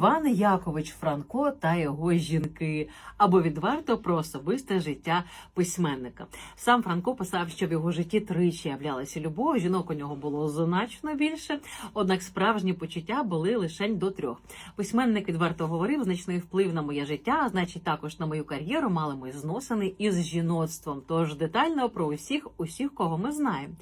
Іван Якович Франко та його жінки або відверто про особисте життя письменника. Сам Франко писав, що в його житті тричі являлася любов. Жінок у нього було значно більше, однак справжні почуття були лише до трьох. Письменник відверто говорив, значний вплив на моє життя, а значить також на мою кар'єру мали мої зносини із жіноцтвом. Тож детально про усіх, усіх, кого ми знаємо.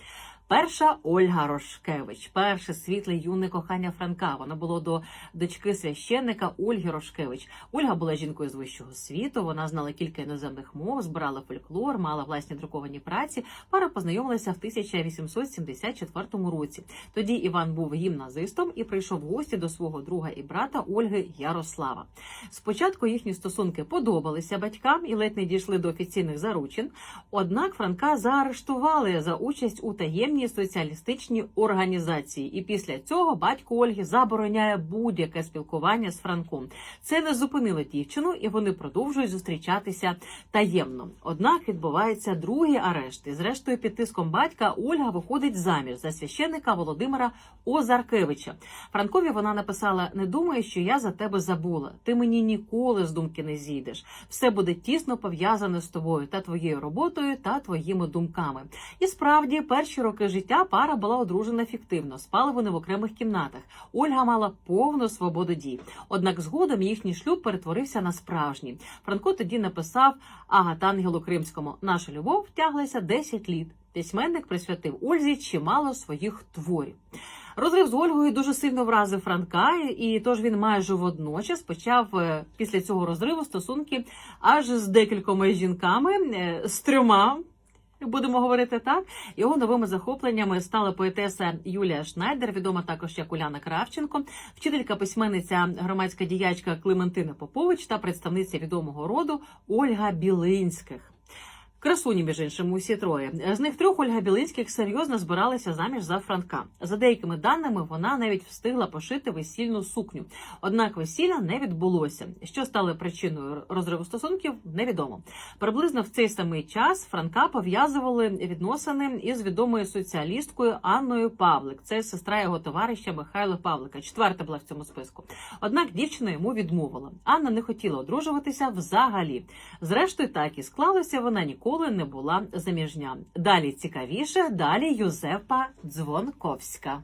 Перша Ольга Рошкевич, перше світле юне кохання Франка. Воно було до дочки священника Ольги Рошкевич. Ольга була жінкою з вищого світу. Вона знала кілька іноземних мов, збирала фольклор, мала власні друковані праці. Пара познайомилася в 1874 році. Тоді Іван був гімназистом і прийшов в гості до свого друга і брата Ольги Ярослава. Спочатку їхні стосунки подобалися батькам і ледь не дійшли до офіційних заручин. Однак Франка заарештували за участь у таємній соціалістичній організації, і після цього батько Ольги забороняє будь-яке спілкування з Франком. Це не зупинило дівчину, і вони продовжують зустрічатися таємно. Однак відбувається другий арешт. І зрештою, під тиском батька Ольга виходить заміж за священника Володимира Озаркевича. Франкові вона написала: Не думай, що я за тебе забула. Ти мені ніколи з думки не зійдеш. Все буде тісно пов'язане з тобою та твоєю роботою та твоїми думками. І справді, перші роки життя пара була одружена фіктивно. Спали вони в окремих кімнатах. Ольга мала повну свободу дій. Однак згодом їхній шлюб перетворився на справжній. Франко тоді написав Агатангелу Кримському: Наша любов втяглася 10 літ. Письменник присвятив Ользі чимало своїх творів. Розрив з Ольгою дуже сильно вразив Франка, і тож він майже водночас почав е, після цього розриву стосунки аж з декількома жінками, е, з трьома. Будемо говорити так. Його новими захопленнями стала поетеса Юлія Шнайдер, відома також як Уляна Кравченко, вчителька письменниця, громадська діячка Клементина Попович та представниця відомого роду Ольга Білинських. Красуні, між іншим, усі троє. З них трьох Ольга Білинських серйозно збиралася заміж за Франка. За деякими даними, вона навіть встигла пошити весільну сукню. Однак весілля не відбулося. Що стало причиною розриву стосунків, невідомо. Приблизно в цей самий час Франка пов'язували відносини із відомою соціалісткою Анною Павлик. Це сестра його товариша Михайла Павлика. Четверта була в цьому списку. Однак дівчина йому відмовила. Анна не хотіла одружуватися взагалі. Зрештою, так і склалося. Вона ніколи не була заміжня. Далі цікавіше, далі Юзепа Дзвонковська.